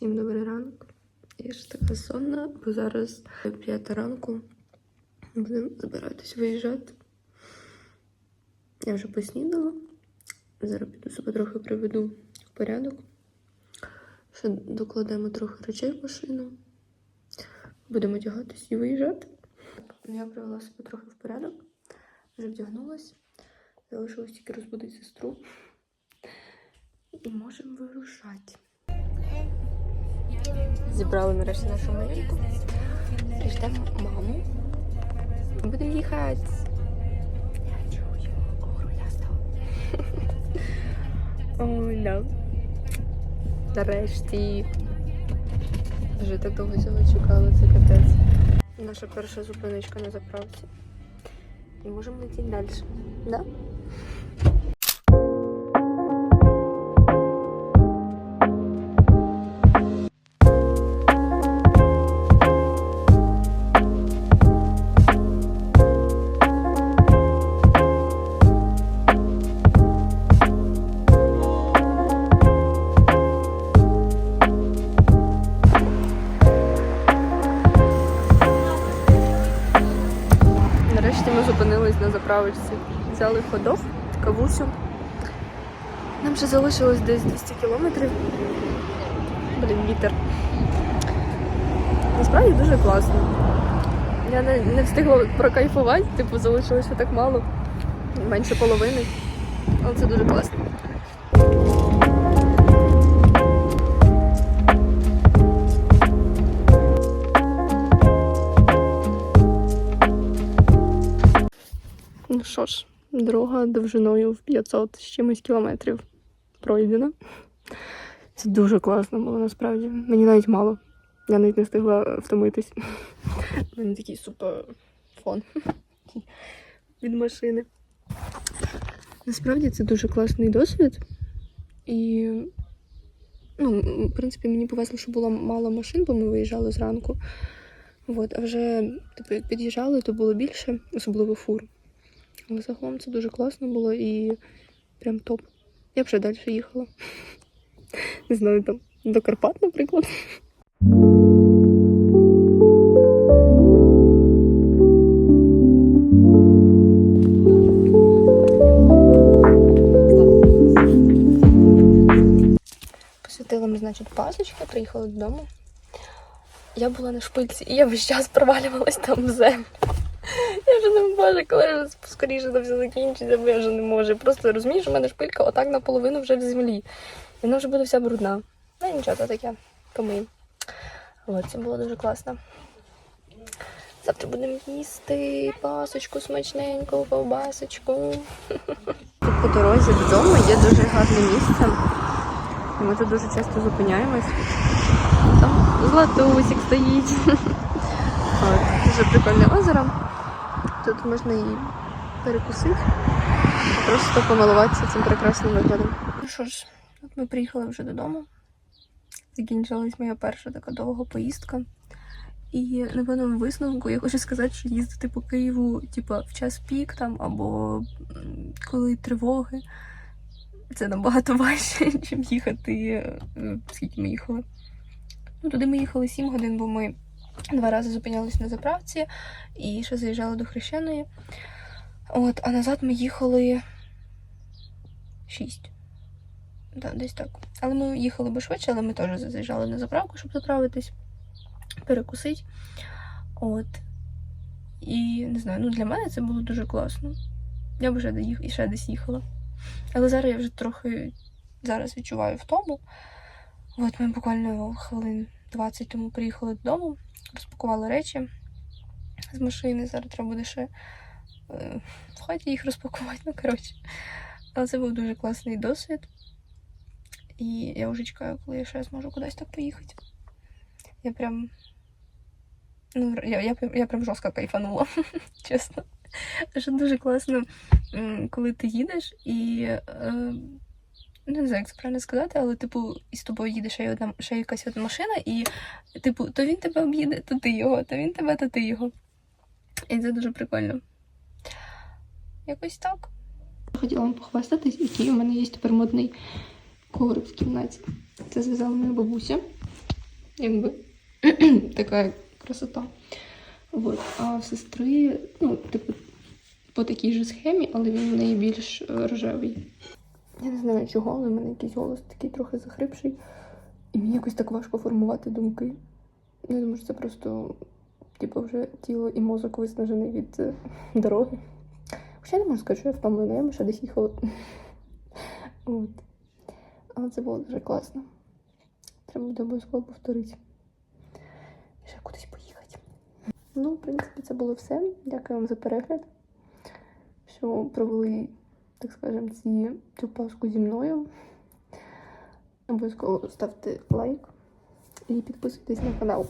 Всім добрий ранок. Я ж така сонна, бо зараз 5 ранку. Будемо збиратись виїжджати. Я вже поснідала. Зараз піду себе трохи приведу в порядок. Ще докладемо трохи речей в машину. Будемо одягатись і виїжджати. Я привела себе трохи в порядок. Вже вдягнулась. Залишилось тільки розбудити сестру. І можемо вирушати. Зібрали нарешті нашу маленьку. І ждемо маму. Будемо їхати. Я чую. Ой, да. Нарешті. Вже так довго цього чекали, це капець. Наша перша зупиночка на заправці. І можемо летіти далі. Да? Зупинились на заправочці. Взяли ходок, кавусю. Нам ще залишилось десь 200 кілометрів. Блін, вітер. Насправді дуже класно. Я не, не встигла прокайфувати, типу залишилося так мало, менше половини. Але це дуже класно. Ну що ж, дорога довжиною в 500 з чимось кілометрів пройдена. Це дуже класно було насправді. Мені навіть мало. Я навіть не встигла втомитись. У мене такий супер фон від машини. Насправді це дуже класний досвід. І, ну, в принципі, мені повезло, що було мало машин, бо ми виїжджали зранку. От, а вже типу, як під'їжджали, то було більше, особливо фур. Але загалом це дуже класно було і прям топ. Я б ще далі їхала. Не знаю, там до Карпат, наприклад. Посвятили ми, значить, пасочки, приїхали додому. Я була на шпильці, і я весь час провалювалась там в землю. Я вже не можу, коли скоріше це все закінчиться, бо я вже не можу. Просто розумієш, у мене шпилька отак наполовину вже в землі. І вона вже буде вся брудна. Ну нічого, то таке. Помиємо. От, це було дуже класно. Завтра будемо їсти пасочку смачненьку, ковбасочку. Тут по дорозі додому є дуже гарне місце. Ми тут дуже часто зупиняємось. Там златусик стоїть. Дуже прикольне озеро. Тут можна і перекусити, і просто помилуватися цим прекрасним виглядом. Ну що ж, от ми приїхали вже додому. Закінчилась моя перша така довга поїздка. І на певному висновку я хочу сказати, що їздити по Києву, типа, в час пік там або коли тривоги, це набагато важче, ніж їхати, е, скільки ми їхали. Ну, туди ми їхали 7 годин, бо ми два рази зупинялись на заправці і ще заїжджали до Хрещеної. От, а назад ми їхали 6. Да, десь так. Але ми їхали би швидше, але ми теж заїжджали на заправку, щоб заправитись, перекусити. От. І не знаю, ну для мене це було дуже класно. Я б вже доїх... ще десь їхала. Але зараз я вже трохи зараз відчуваю втому. От ми буквально хвилин 20 тому приїхали додому, розпакували речі з машини. Зараз треба буде ще е, в хаті їх розпакувати. Ну, коротше. Але це був дуже класний досвід. І я вже чекаю, коли я ще зможу кудись так поїхати. Я прям. Ну, я, я, я прям жорстко кайфанула, чесно. Що дуже класно, коли ти їдеш і. Е, не знаю, як це правильно сказати, але, типу, і з тобою їде ще, й одна, ще якась одна машина, і, типу, то він тебе об'їде, то ти його, то він тебе, то ти його. І це дуже прикольно. Якось так. Хотіла вам похвастатись, який у мене є тепер модний коврик в кімнаті. Це зв'язала моя бабуся. якби така красота. Вот. А в сестри, ну, типу, по такій же схемі, але він в неї більш е, рожевий. Я не знаю чого, але в мене якийсь голос такий трохи захрипший. І мені якось так важко формувати думки. Я думаю, що це просто, типу, вже тіло і мозок виснажений від е, дороги. Хоча я не можу сказати, що я втомлена, я ще десь їхала. От. Але це було дуже класно. Треба буде обов'язково повторити. І Ще кудись поїхати. Ну, в принципі, це було все. Дякую вам за перегляд. Що провели, так скажемо, ці, цю паску зі мною. Обов'язково ставте лайк і підписуйтесь на канал.